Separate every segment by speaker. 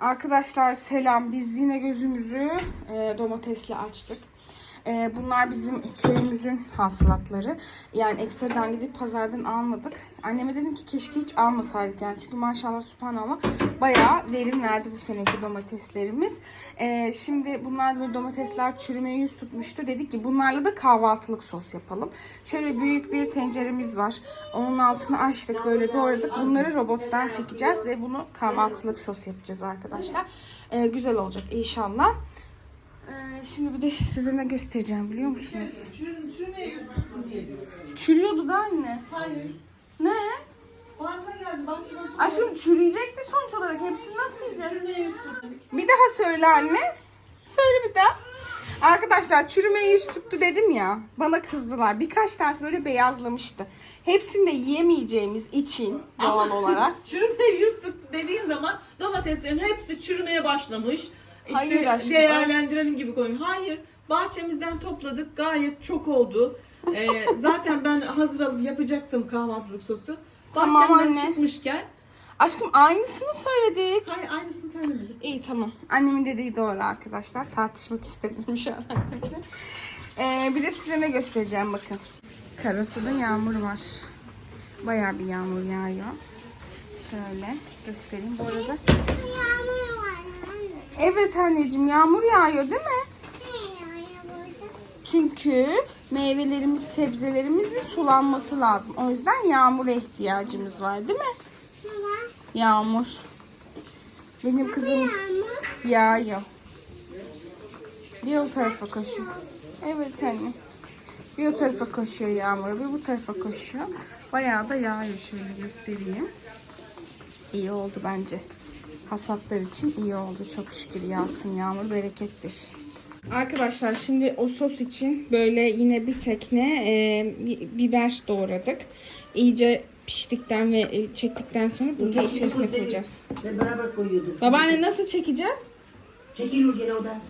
Speaker 1: Arkadaşlar selam. Biz yine gözümüzü e, domatesle açtık. E, bunlar bizim köyümüzün hasılatları. Yani ekstradan gidip pazardan almadık. Anneme dedim ki keşke hiç almasaydık yani. Çünkü maşallah subhanallah bayağı verim verdi bu seneki domateslerimiz. E, şimdi bunlar böyle domatesler çürümeye yüz tutmuştu. Dedik ki bunlarla da kahvaltılık sos yapalım. Şöyle büyük bir tenceremiz var. Onun altını açtık böyle doğradık. Bunları robottan çekeceğiz ve bunu kahvaltılık sos yapacağız arkadaşlar. E, güzel olacak inşallah. Ee, şimdi bir de size ne göstereceğim biliyor musunuz?
Speaker 2: Çürümeye tuttum diye diyor.
Speaker 1: Çürüyordu da anne.
Speaker 2: Hayır.
Speaker 1: Ne?
Speaker 2: Fazla geldi. Bahçeden tuttum.
Speaker 1: Aşkım çürüyecek mi sonuç olarak? Hepsini nasıl yiyeceğiz?
Speaker 2: Çürümeye.
Speaker 1: Bir daha söyle anne. Söyle bir daha. Arkadaşlar çürümeye yüz tuttu dedim ya. Bana kızdılar. Birkaç tanesi böyle beyazlamıştı. Hepsini de yiyemeyeceğimiz için doğal olarak.
Speaker 2: Çürümeye yüz tuttu dediğin zaman domateslerin hepsi çürümeye başlamış. İşte
Speaker 1: Hayır aşkım.
Speaker 2: değerlendirelim gibi koyun. Hayır. Bahçemizden topladık. Gayet çok oldu. Ee, zaten ben hazır alıp yapacaktım kahvaltılık sosu.
Speaker 1: Tamam
Speaker 2: Bahçemden
Speaker 1: anne.
Speaker 2: çıkmışken.
Speaker 1: Aşkım aynısını söyledik.
Speaker 2: Hayır aynısını söylemedim.
Speaker 1: İyi tamam. Annemin dediği doğru arkadaşlar. Tartışmak istemiyorum şu an. ee, bir de size ne göstereceğim bakın. Karasu'da yağmur var. Bayağı bir yağmur yağıyor. Şöyle göstereyim bu arada. Evet anneciğim yağmur yağıyor değil mi? Çünkü meyvelerimiz, sebzelerimizin sulanması lazım. O yüzden yağmura ihtiyacımız var değil mi? Yağmur. Benim kızım
Speaker 3: Yağmur.
Speaker 1: yağıyor. Bir o tarafa koşuyor. Evet anne. Bir o tarafa koşuyor yağmur, bir bu tarafa koşuyor. Bayağı da yağıyor şöyle göstereyim. İyi oldu bence. Hasatlar için iyi oldu. Çok şükür yağsın yağmur berekettir. Arkadaşlar şimdi o sos için böyle yine bir tekne e, biber doğradık. İyice piştikten ve çektikten sonra bunu da içerisine koyacağız.
Speaker 4: Ben beraber koyuyorduk.
Speaker 1: Babaanne nasıl çekeceğiz?
Speaker 4: Çekil gene o da.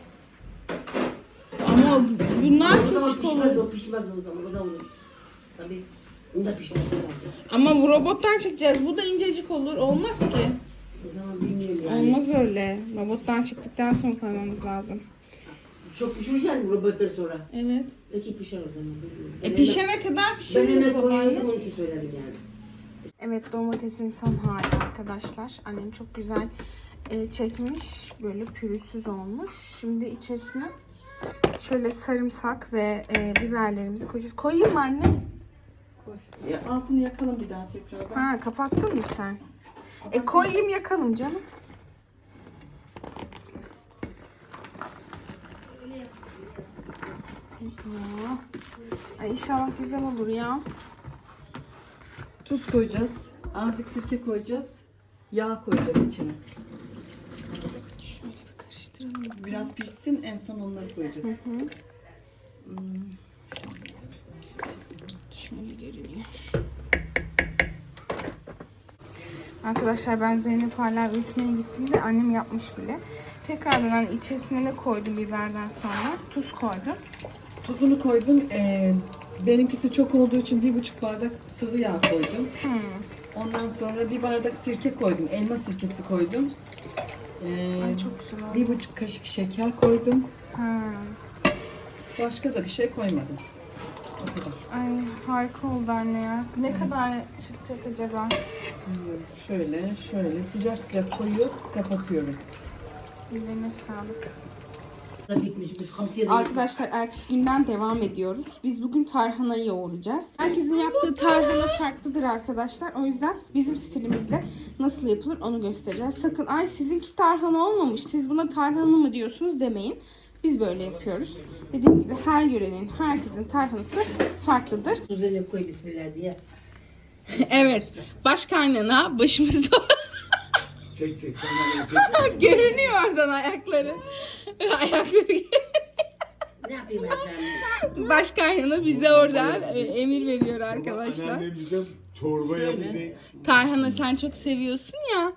Speaker 1: Ama bunlar
Speaker 4: O zaman
Speaker 1: küçük
Speaker 4: pişmez
Speaker 1: olur.
Speaker 4: o pişmez o zaman o da olur. Tabii. Bunun da pişmesi lazım.
Speaker 1: Ama bu robottan çekeceğiz. Bu da incecik olur. Olmaz ki.
Speaker 4: O zaman bilmiyorum yani.
Speaker 1: Olmaz öyle. Robottan çektikten sonra koymamız lazım.
Speaker 4: Çok pişireceğiz mi robottan sonra?
Speaker 1: Evet.
Speaker 4: Peki pişer o zaman bilmiyorum.
Speaker 1: E
Speaker 4: Ben
Speaker 1: pişene kadar
Speaker 4: hemen- Ben
Speaker 1: pişiriyoruz
Speaker 4: hemen
Speaker 1: babaanne.
Speaker 4: koyuyordum onun için söyledim yani.
Speaker 1: Evet domatesin son hali arkadaşlar. Annem çok güzel e, çekmiş. Böyle pürüzsüz olmuş. Şimdi içerisine şöyle sarımsak ve e, biberlerimizi koyacağız. Koyayım mı anne?
Speaker 2: Koy. Ya, altını yakalım bir daha tekrardan.
Speaker 1: Ha kapattın mı sen? E koyayım yakalım canım. Ay inşallah güzel olur ya.
Speaker 2: Tuz koyacağız. Azıcık sirke koyacağız. Yağ koyacağız içine.
Speaker 1: Şöyle bir karıştıralım.
Speaker 2: Biraz pişsin en son onları koyacağız.
Speaker 1: Şöyle görünüyor. Arkadaşlar ben Zeynep hala ütmeye gittiğimde annem yapmış bile. Tekrardan hani içerisine ne koydum biberden sonra? Tuz koydum.
Speaker 2: Tuzunu koydum. Ee, benimkisi çok olduğu için bir buçuk bardak sıvı yağ koydum.
Speaker 1: Hmm.
Speaker 2: Ondan sonra bir bardak sirke koydum. Elma sirkesi koydum. Ee,
Speaker 1: Ay çok güzel oldu.
Speaker 2: bir buçuk kaşık şeker koydum.
Speaker 1: Ha.
Speaker 2: Başka da bir şey koymadım.
Speaker 1: Ay harika oldu anne ya. Ne kadar çıkacak acaba?
Speaker 2: Bilmiyorum. Şöyle şöyle sıcak sıcak koyup kapatıyorum.
Speaker 1: Ellerine sağlık. Arkadaşlar ertesi günden devam ediyoruz. Biz bugün tarhanayı yoğuracağız. Herkesin yaptığı tarhana farklıdır arkadaşlar. O yüzden bizim stilimizle nasıl yapılır onu göstereceğiz. Sakın ay sizinki tarhana olmamış. Siz buna tarhana mı diyorsunuz demeyin. Biz böyle yapıyoruz. Dediğim gibi her yörenin, herkesin tarhanası farklıdır.
Speaker 4: Üzerine koy bismillah diye.
Speaker 1: evet. Baş kaynana başımızda
Speaker 5: Çek çek sen bana çek.
Speaker 1: görünüyor oradan ayakları. ayakları.
Speaker 4: Ne yapayım efendim?
Speaker 1: Baş kaynana bize oradan e, emir veriyor arkadaşlar.
Speaker 5: Anneannem bize çorba yapacak.
Speaker 1: Tarhana sen çok seviyorsun ya.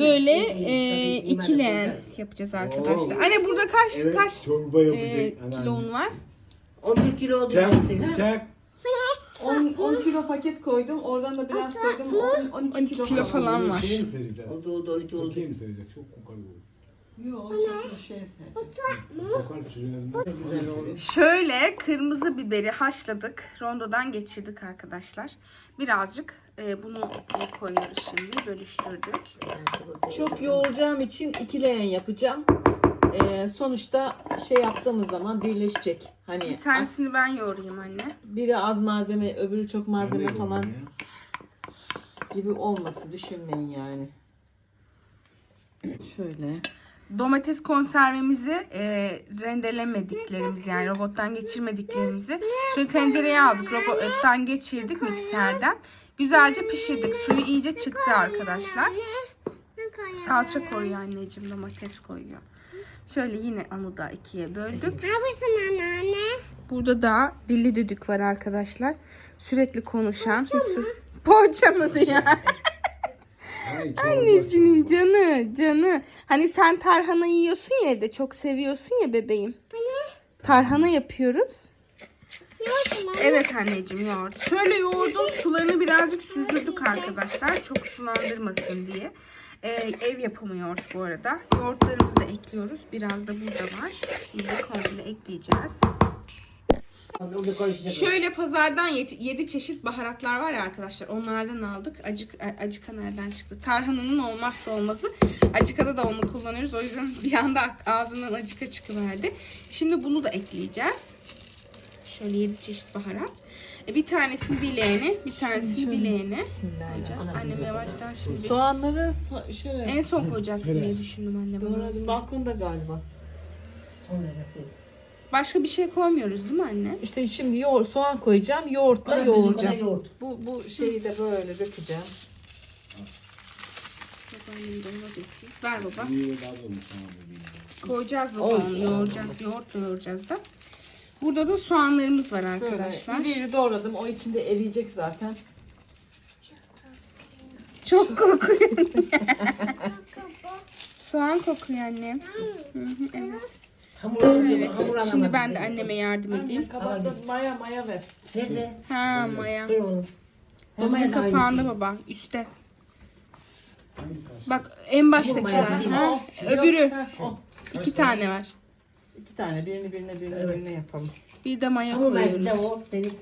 Speaker 1: Böyle
Speaker 4: İyi, iyi.
Speaker 1: e, iki leğen yapacağız arkadaşlar. Anne burada kaç
Speaker 5: Evet
Speaker 1: kaç
Speaker 5: çorba
Speaker 1: e,
Speaker 5: yapacak anneannem.
Speaker 1: kilon var?
Speaker 4: 11 kilo oldu
Speaker 5: Çak
Speaker 4: maalesef. ha?
Speaker 5: çak.
Speaker 2: 10, 10 kilo paket koydum. Oradan da biraz koydum. 10, 12,
Speaker 1: 12
Speaker 2: kilo,
Speaker 1: kilo falan var.
Speaker 5: Şey mi sereceğiz?
Speaker 4: Oldu oldu 12 oldu.
Speaker 5: Okey mi serecek? Çok kokarız.
Speaker 2: Yok çok şey.
Speaker 5: Kokar çocuğun.
Speaker 4: Güzel.
Speaker 1: Şöyle kırmızı biberi haşladık. Rondodan geçirdik arkadaşlar. Birazcık e, bunu e, koyuyoruz şimdi. Bölüştürdük.
Speaker 2: Çok yoğuracağım için iki leğen yapacağım. Ee, sonuçta şey yaptığımız zaman birleşecek. Hani
Speaker 1: Bir tanesini ben yoğurayım anne.
Speaker 2: biri az malzeme, öbürü çok malzeme falan gibi olması düşünmeyin yani. Şöyle.
Speaker 1: Domates konservemizi e, rendelemediklerimizi yani robottan geçirmediklerimizi şöyle tencereye aldık. Robottan geçirdik mikserden. Güzelce pişirdik. Suyu iyice çıktı arkadaşlar. Salça koyuyor anneciğim domates koyuyor. Şöyle yine onu da ikiye böldük.
Speaker 3: Ne yapıyorsun anneanne?
Speaker 1: Burada da dilli düdük var arkadaşlar. Sürekli konuşan. Hiç. Poğaça mı diyor?
Speaker 5: Ay, çorba.
Speaker 1: Annesinin canı canı. Hani sen tarhana yiyorsun ya evde çok seviyorsun ya bebeğim. Tarhana yapıyoruz. Evet anneciğim yoğurt. Şöyle yoğurdun sularını birazcık süzdürdük arkadaşlar. Çok sulandırmasın diye. Ee, ev yapımı yoğurt bu arada. Yoğurtlarımızı da ekliyoruz. Biraz da burada var. Şimdi komple ekleyeceğiz. Şöyle pazardan 7 çeşit baharatlar var ya arkadaşlar. Onlardan aldık. Acık acıka nereden çıktı? Tarhananın olmazsa olmazı. Acıkada da onu kullanıyoruz. O yüzden bir anda ağzımdan acıka çıkıverdi. Şimdi bunu da ekleyeceğiz. Şöyle 7 çeşit baharat. E, Bir tanesini bileğine, bir tanesini bileğine koyacağız. Annem yavaştan şimdi.
Speaker 2: Soğanları so- şöyle
Speaker 1: En son koyacaksın diye düşündüm annem.
Speaker 2: doğradım. Balkonda galiba.
Speaker 4: Sonra yapayım.
Speaker 1: Başka bir şey koymuyoruz değil mi anne?
Speaker 2: İşte şimdi yoğurt, soğan koyacağım. Yoğurtla
Speaker 4: Bana
Speaker 2: yoğuracağım.
Speaker 4: yoğurt.
Speaker 2: Bu, bu şeyi de böyle dökeceğim.
Speaker 1: Babaannem de ona döküyor. Ver baba.
Speaker 5: Niye daha da olmuş ama bebeğim.
Speaker 1: Koyacağız babam. Yoğuracağız. Yoğurtla yoğuracağız da. Burada da soğanlarımız var arkadaşlar.
Speaker 2: Şöyle iri doğradım. O içinde eriyecek zaten.
Speaker 1: Çok kokuyor. Soğan kokuyor annem. Hı hı, evet.
Speaker 4: Hamur,
Speaker 1: Şöyle. Şimdi ben de anneme yardım edeyim.
Speaker 2: Maya maya ver.
Speaker 4: Nerede?
Speaker 1: Ha maya.
Speaker 4: Ver onu.
Speaker 1: Dolabın kapağında
Speaker 4: şey.
Speaker 1: baba.
Speaker 5: Aşkım?
Speaker 1: Bak en baştaki. Ha, öbürü. İki tane var.
Speaker 2: İki tane. Birini birine birine birine yapalım.
Speaker 1: Bir de maya
Speaker 4: Hamur
Speaker 1: koyuyoruz
Speaker 4: da o senin.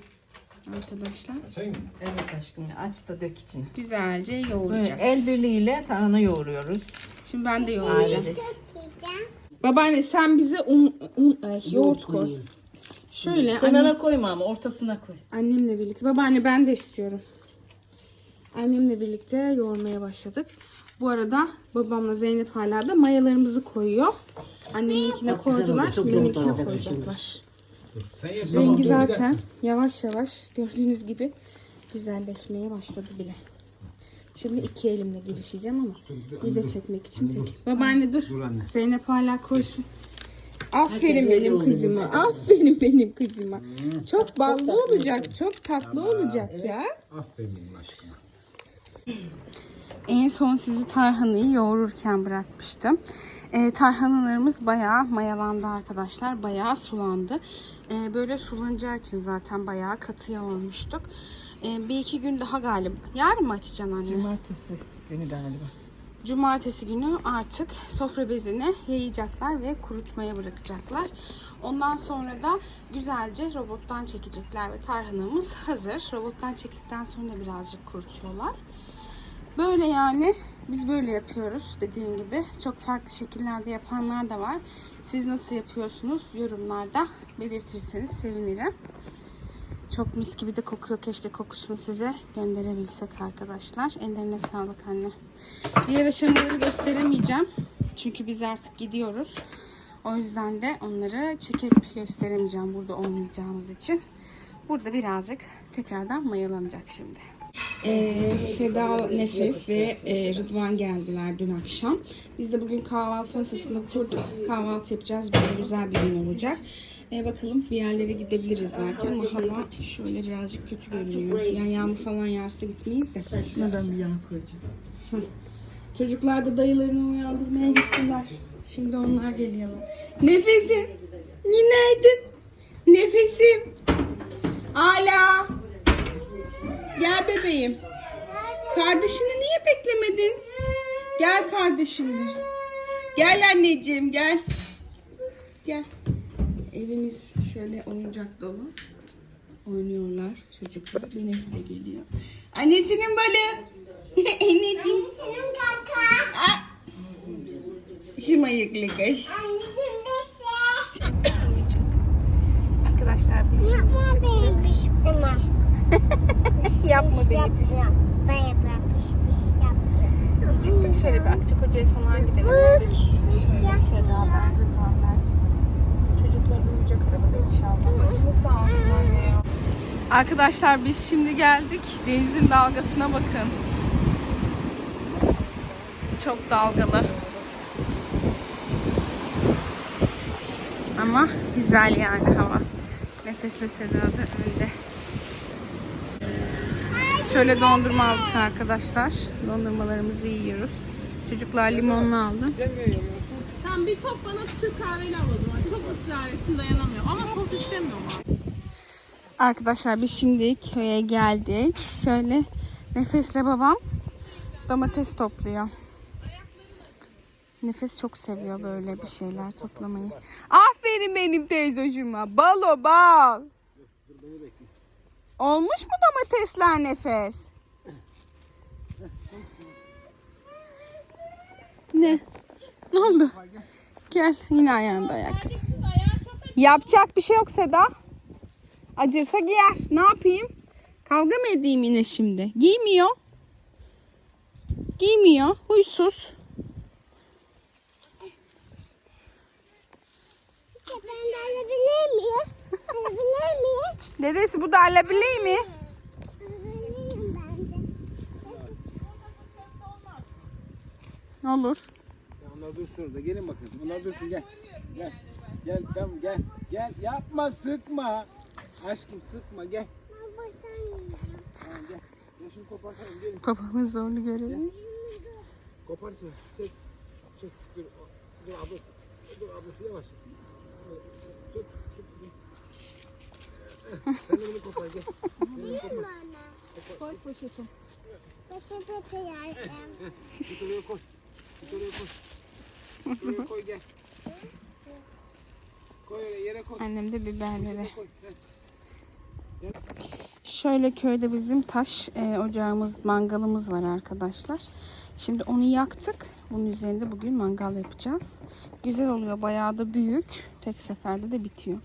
Speaker 1: arkadaşlar.
Speaker 5: Açayım mı?
Speaker 2: Evet aşkım. Aç da dök içine.
Speaker 1: Güzelce
Speaker 2: Böyle
Speaker 1: yoğuracağız.
Speaker 2: el birliğiyle tarhana yoğuruyoruz.
Speaker 1: Şimdi ben de yoğuracağım.
Speaker 2: Ailecek.
Speaker 1: Babaanne sen bize un, un ay, yoğurt koy.
Speaker 4: koyayım.
Speaker 1: Şöyle annem,
Speaker 2: Kenara koyma ama ortasına koy.
Speaker 1: annemle birlikte. Babaanne ben de istiyorum. Annemle birlikte yoğurmaya başladık. Bu arada babamla Zeynep hala da mayalarımızı koyuyor. Anneminkine
Speaker 4: Bak güzel
Speaker 1: koydular.
Speaker 4: çok
Speaker 1: Şimdi
Speaker 4: yoğurt
Speaker 1: benimkine
Speaker 4: olacak
Speaker 1: koyacaklar.
Speaker 5: Sen yap.
Speaker 1: Rengi zaten yavaş yavaş gördüğünüz gibi güzelleşmeye başladı bile. Şimdi iki elimle girişeceğim ama video çekmek için tek. Babaanne dur.
Speaker 5: Dur anne.
Speaker 1: Zeynep hala koysun. Aferin benim kızıma. Aferin benim kızıma. Çok ballı olacak. Çok tatlı olacak ya.
Speaker 5: Aferin benim aşkıma.
Speaker 1: En son sizi tarhanayı yoğururken bırakmıştım. Ee, tarhanalarımız bayağı mayalandı arkadaşlar. Bayağı sulandı. Ee, böyle sulanacağı için zaten bayağı katıya olmuştuk. Ee, bir iki gün daha galiba. Yarın mı açacaksın anne?
Speaker 2: Cumartesi günü galiba.
Speaker 1: Cumartesi günü artık sofra bezini yayacaklar ve kurutmaya bırakacaklar. Ondan sonra da güzelce robottan çekecekler ve tarhanamız hazır. Robottan çektikten sonra da birazcık kurutuyorlar. Böyle yani biz böyle yapıyoruz dediğim gibi. Çok farklı şekillerde yapanlar da var. Siz nasıl yapıyorsunuz yorumlarda belirtirseniz sevinirim. Çok mis gibi de kokuyor. Keşke kokusunu size gönderebilsek arkadaşlar. Ellerine sağlık anne. Diğer aşamaları gösteremeyeceğim. Çünkü biz artık gidiyoruz. O yüzden de onları çekip gösteremeyeceğim burada olmayacağımız için. Burada birazcık tekrardan mayalanacak şimdi. Ee, Seda, Nefes ve e, Rıdvan geldiler dün akşam. Biz de bugün kahvaltı masasında kurduk. Kahvaltı yapacağız. Böyle güzel bir gün olacak. Ee, bakalım bir yerlere gidebiliriz belki ama hava şöyle birazcık kötü görünüyor. Yani yağmur falan yağarsa gitmeyiz de.
Speaker 2: Ben bir yağ koyacağım.
Speaker 1: Çocuklar da dayılarını uyandırmaya gittiler. Şimdi onlar geliyorlar. Nefesim. Günaydın. Nefesim. Ala. Gel bebeğim. Kardeşini niye beklemedin? Gel kardeşimle. Gel anneciğim gel. Gel. Evimiz şöyle oyuncak dolu. Oynuyorlar çocuklar. Benimki de geliyor. Annesinin balı. Annesinin.
Speaker 3: Senin kaka.
Speaker 1: Şımayıklı kız.
Speaker 3: Anneciğim beşe.
Speaker 1: Arkadaşlar biz
Speaker 3: Yapma beni piş Ömer.
Speaker 1: yapma beni.
Speaker 3: Yapacağım. Ben yapacağım.
Speaker 1: Çıktık şöyle bir Akçakoca'ya falan gidelim Seda, ben, Mert. Çocuklar uyuyacak arabada inşallah. Başını sağ olsun anne ya. Arkadaşlar biz şimdi geldik. Denizin dalgasına bakın. Çok dalgalı. Ama güzel yani hava. Nefesle Seda da önde. Şöyle dondurma aldık arkadaşlar. Dondurmalarımızı yiyoruz. Çocuklar limonlu aldı.
Speaker 6: Tamam bir top bana Türk kahveli al o zaman. Çok ısrar ettim dayanamıyorum. Ama sos istemiyorum abi.
Speaker 1: Arkadaşlar biz şimdi köye geldik. Şöyle Nefesle babam domates topluyor. Nefes çok seviyor böyle bir şeyler toplamayı. Aferin benim teyzeciğime. Bal o bal. Olmuş mu domatesler Nefes? Ne? Ne oldu? Gel yine ayağında ayak. Yapacak bir şey yok Seda. Acırsa giyer. Ne yapayım? Kavga mı edeyim yine şimdi? Giymiyor. Giymiyor. Huysuz.
Speaker 3: Ben de alabilir miyim? Alabilir miyim?
Speaker 1: Dedesi bu da alabilir mi?
Speaker 3: Alabilirim ben de.
Speaker 1: Olur.
Speaker 5: Onlar dursun da gelin bakın. Onlar dursun gel. Gel. Gel tamam gel. Gel yapma sıkma. Aşkım sıkma gel.
Speaker 3: Baba sen yiyeceksin.
Speaker 5: Tamam gel. Gel şunu kopartalım gelin.
Speaker 1: Babamın zorlu görevi.
Speaker 5: Koparsın. Çek. Çek. Dur. Dur ablası. Dur ablası yavaş. Tut. Tut kızım. Sen de bunu kopar gel.
Speaker 6: Koy poşeti.
Speaker 3: Peşe yardım.
Speaker 5: Tut oraya koy. Tut oraya koy. Tut oraya koy gel. Koy oraya yere koy.
Speaker 1: Annem de biberleri. Şöyle köyde bizim taş e, ocağımız, mangalımız var arkadaşlar. Şimdi onu yaktık. Bunun üzerinde bugün mangal yapacağız. Güzel oluyor. Bayağı da büyük. Tek seferde de bitiyor.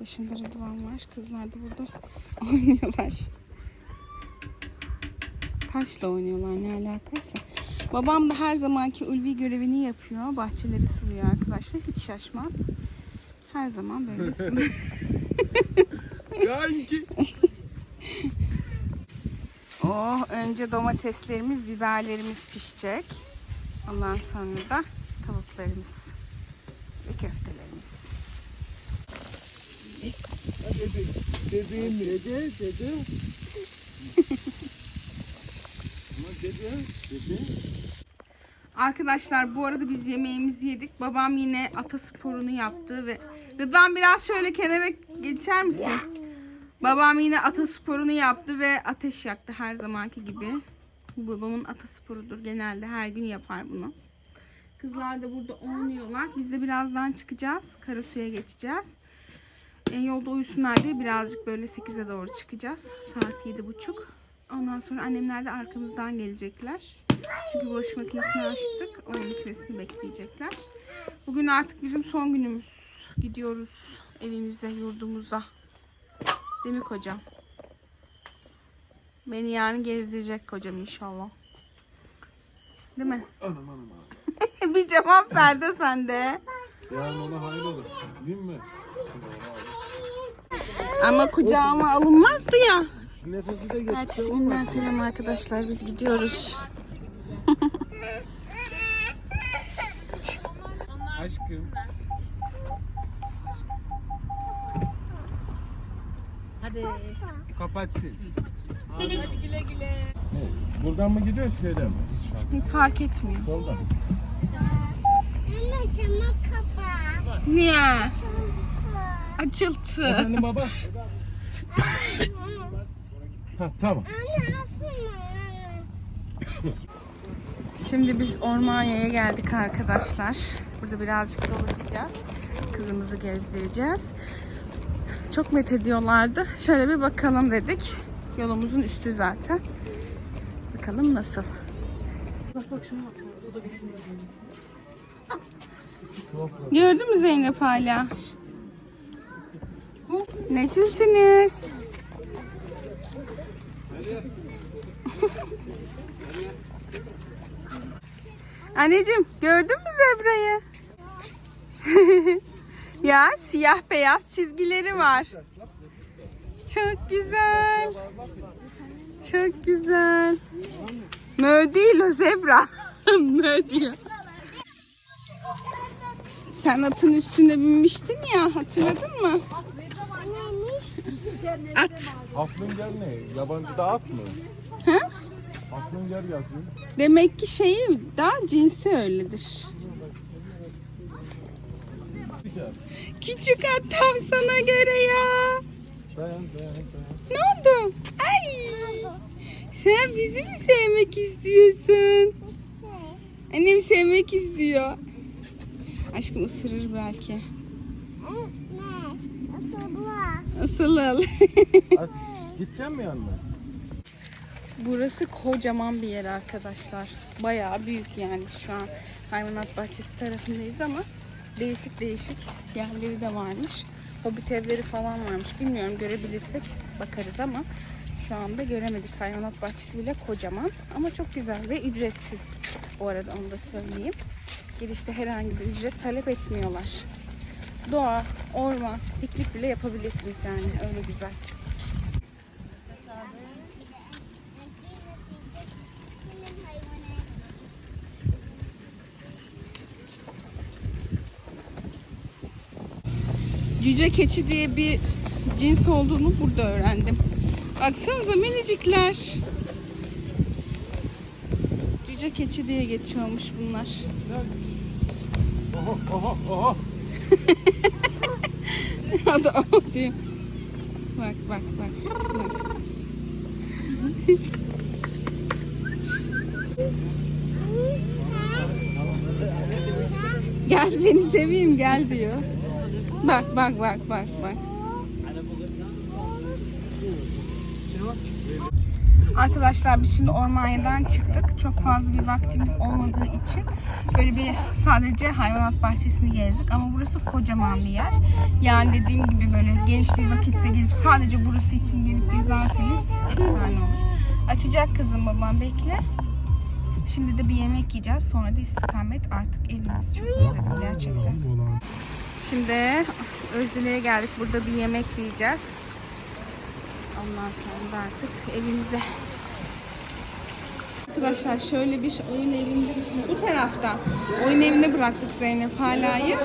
Speaker 1: Başında Rıdvan var. Kızlar da burada oynuyorlar. Taşla oynuyorlar ne alakaysa. Babam da her zamanki ulvi görevini yapıyor. Bahçeleri sılıyor arkadaşlar. Hiç şaşmaz. Her zaman böyle sılıyor.
Speaker 5: Kanki.
Speaker 1: Oh, önce domateslerimiz, biberlerimiz pişecek. Ondan sonra da tavuklarımız ve köftelerimiz.
Speaker 5: Dedim dede dede.
Speaker 1: Arkadaşlar bu arada biz yemeğimizi yedik. Babam yine atasporunu yaptı ve Rıdvan biraz şöyle kenara geçer misin? Babam yine atasporunu yaptı ve ateş yaktı her zamanki gibi. Babamın atasporudur. Genelde her gün yapar bunu. Kızlar da burada oynuyorlar. Biz de birazdan çıkacağız. Karasu'ya geçeceğiz. E, yolda uyusunlar diye birazcık böyle 8'e doğru çıkacağız. Saat 7.30. Ondan sonra annemler de arkamızdan gelecekler. Çünkü bulaşık makinesini açtık. Onun bitmesini bekleyecekler. Bugün artık bizim son günümüz. Gidiyoruz evimize, yurdumuza. Değil mi kocam? Beni yarın gezdirecek kocam inşallah. Değil mi?
Speaker 5: Anam anam anam.
Speaker 1: Bir cevap ver de sen de.
Speaker 5: Yarın ona hayır olur. Değil mi?
Speaker 1: Ama kucağıma alınmazdı ya.
Speaker 5: Nefesi de geç.
Speaker 1: Ertesi günden selam arkadaşlar. Biz gidiyoruz.
Speaker 5: Aşkım.
Speaker 4: Hadi.
Speaker 5: Kapatsın. Hadi güle güle. Buradan mı gidiyoruz şeyden mi? Hiç fark
Speaker 1: Hiç fark etmiyor.
Speaker 5: Soldan.
Speaker 3: Anne camı kapa.
Speaker 1: Niye?
Speaker 3: Çalsın.
Speaker 1: Açıldı.
Speaker 5: Efendim baba. Ha, tamam.
Speaker 1: Şimdi biz Ormanya'ya geldik arkadaşlar. Burada birazcık dolaşacağız. Kızımızı gezdireceğiz. Çok met ediyorlardı. Şöyle bir bakalım dedik. Yolumuzun üstü zaten. Bakalım nasıl. Gördün mü Zeynep hala? Nasılsınız? Anneciğim gördün mü zebrayı? ya siyah beyaz çizgileri var. Çok güzel. Çok güzel. Mö değil o zebra. Mö diyor. Sen atın üstüne binmiştin ya hatırladın mı? At.
Speaker 5: Aflınger ne? Yabancıda at mı?
Speaker 1: Hı?
Speaker 5: Aflınger yazıyor.
Speaker 1: Demek ki şeyi daha cinsi öyledir. Küçük at tam sana göre ya.
Speaker 5: Dayan dayan dayan.
Speaker 1: Ne oldu? Ay. Sen bizi mi sevmek istiyorsun? Annem sevmek istiyor. Aşkım ısırır belki.
Speaker 5: At, gideceğim mi yanına?
Speaker 1: Burası kocaman bir yer arkadaşlar. Bayağı büyük yani şu an hayvanat bahçesi tarafındayız ama değişik değişik yerleri de varmış. Hobbit evleri falan varmış. Bilmiyorum görebilirsek bakarız ama şu anda göremedik. Hayvanat bahçesi bile kocaman ama çok güzel ve ücretsiz. Bu arada onu da söyleyeyim. Girişte herhangi bir ücret talep etmiyorlar. Doğa, orman, piknik bile yapabilirsiniz yani öyle güzel. Cüce keçi diye bir cins olduğunu burada öğrendim. Baksanıza minicikler. Cüce keçi diye geçiyormuş bunlar.
Speaker 5: Oho oho oho.
Speaker 1: O da oh diyor. Bak bak bak. bak. gel seni seveyim gel diyor. Bak bak bak bak bak. Arkadaşlar biz şimdi Ormanya'dan çıktık. Çok fazla bir vaktimiz olmadığı için böyle bir sadece hayvanat bahçesini gezdik. Ama burası kocaman bir yer. Yani dediğim gibi böyle geniş bir vakitte gelip sadece burası için gelip gezerseniz efsane olur. Açacak kızım babam bekle. Şimdi de bir yemek yiyeceğiz. Sonra da istikamet artık evimiz. Çok özledim gerçekten. Şimdi Özdemir'e geldik. Burada bir yemek yiyeceğiz. Ondan sonra da artık evimize. Arkadaşlar şöyle bir oyun evinde bu tarafta oyun evine bıraktık Zeynep Hala'yı.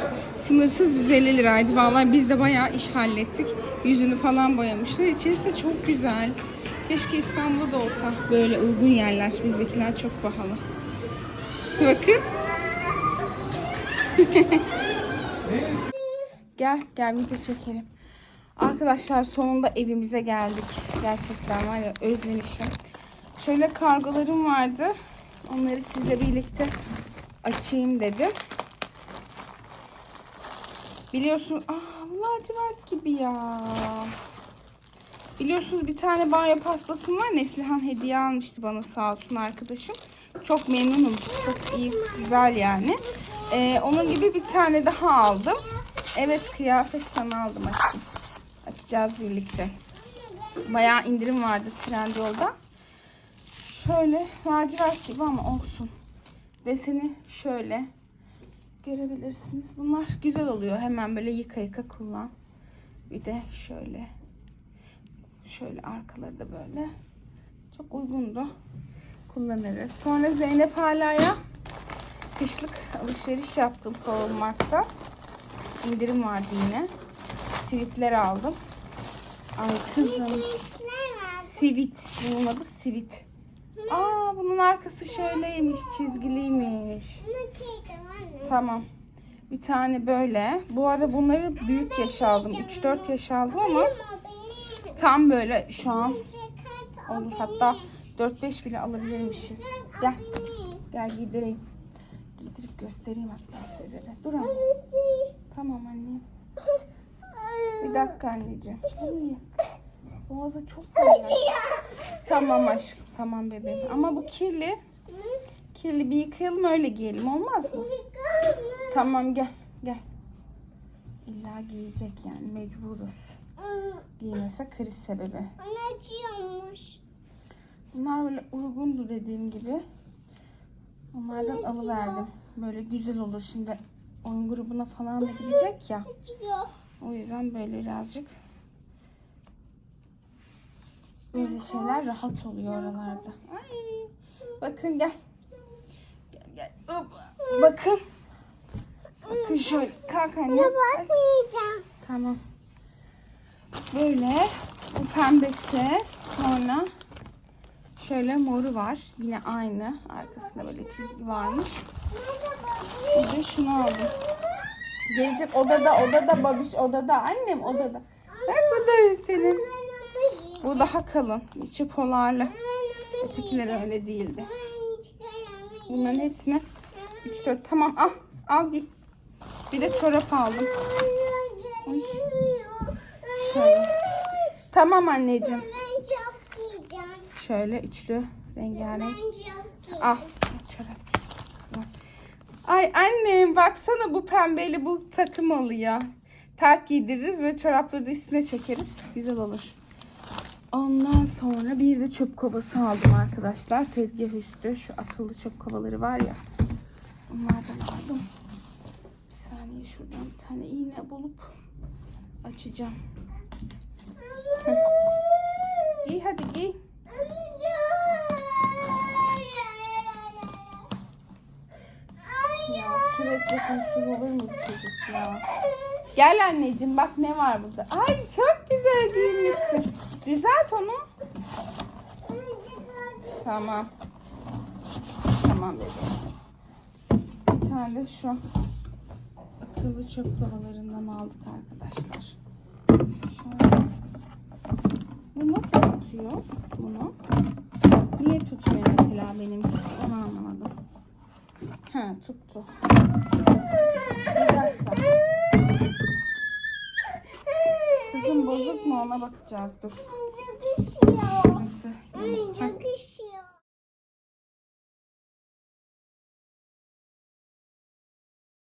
Speaker 1: Sınırsız 150 liraydı. Vallahi biz de bayağı iş hallettik. Yüzünü falan boyamışlar. İçerisi de çok güzel. Keşke İstanbul'da da olsa böyle uygun yerler. Bizdekiler çok pahalı. Bakın. Gel, gel video çekelim. Arkadaşlar sonunda evimize geldik. Gerçekten var ya özlemişim. Şöyle kargolarım vardı. Onları sizle birlikte açayım dedim. Biliyorsunuz, aa bu lacivert gibi ya. Biliyorsunuz bir tane banyo paspasım var. Neslihan hediye almıştı bana sağ olsun arkadaşım. Çok memnunum. Çok iyi, güzel yani. Ee, onun gibi bir tane daha aldım. Evet kıyafet sana aldım açayım. Açacağız birlikte. Bayağı indirim vardı Trendyol'da. Şöyle lacivert gibi ama olsun. Deseni şöyle görebilirsiniz. Bunlar güzel oluyor. Hemen böyle yıka yıka kullan. Bir de şöyle şöyle arkaları da böyle. Çok uygundu. Kullanırız. Sonra Zeynep Hala'ya kışlık alışveriş yaptım Mark'ta. İndirim vardı yine. Sivitler aldım. Ay kızım. Sivit. Bunun adı sivit. Aa bunun arkası şöyleymiş. Çizgiliymiş.
Speaker 3: Bunu anne.
Speaker 1: Tamam. Bir tane böyle. Bu arada bunları büyük yaş aldım. 3-4 yaş aldım ama tam böyle şu an Olur hatta 4-5 bile alabilirmişiz. Gel. Gel giydireyim. Giydirip göstereyim hatta size de. Dur anne. Tamam annem. Bir dakika anneciğim. Uy. Boğazı çok böyle. Tamam aşkım. Tamam bebeğim. Ama bu kirli. Kirli bir yıkayalım öyle giyelim olmaz mı? Tamam gel. Gel. İlla giyecek yani mecburuz. Giymese kriz sebebi.
Speaker 3: Anne açıyormuş.
Speaker 1: Bunlar böyle uygundu dediğim gibi. Onlardan alıverdim. Böyle güzel olur şimdi oyun grubuna falan da gidecek ya. O yüzden böyle birazcık böyle şeyler rahat oluyor oralarda. Ay, bakın gel. Gel gel. Hop. Bakın. Bakın şöyle. Kalk anne.
Speaker 3: Bakmayacağım.
Speaker 1: Tamam. Böyle bu pembesi sonra şöyle moru var. Yine aynı. Arkasında böyle çizgi varmış. Bir de şunu aldım. Gelecek odada odada babiş odada annem odada. Bak bu da senin. Bu daha kalın. İçi polarlı. Ötekileri öyle değildi. Bunların hepsine 3-4 tamam al. Al giy. Bir de çorap aldım. Şöyle. Tamam anneciğim. Şöyle üçlü rengarenk. Al çorap. Ay annem baksana bu pembeli bu takım oluyor. Tart giydiririz ve çorapları da üstüne çekeriz. Güzel olur. Ondan sonra bir de çöp kovası aldım arkadaşlar. Tezgah üstü şu akıllı çöp kovaları var ya. Onlardan aldım. Bir saniye şuradan bir tane iğne bulup açacağım. Heh. Giy hadi giy. Ya sürekli huysuz olur mu çocuk ya? Gel anneciğim bak ne var burada. Ay çok güzel giyinmişsin. Düzelt onu. Tamam. Tamam bebeğim. Bir tane de şu akıllı çöp kovalarından aldık arkadaşlar. Şöyle. Bu nasıl tutuyor bunu? Niye tutmuyor mesela benimkisi? Onu anlamadım. Ha tuttu. Bir dakika. Kızım bozuk mu ona bakacağız dur. Nasıl?
Speaker 3: Yakışıyor.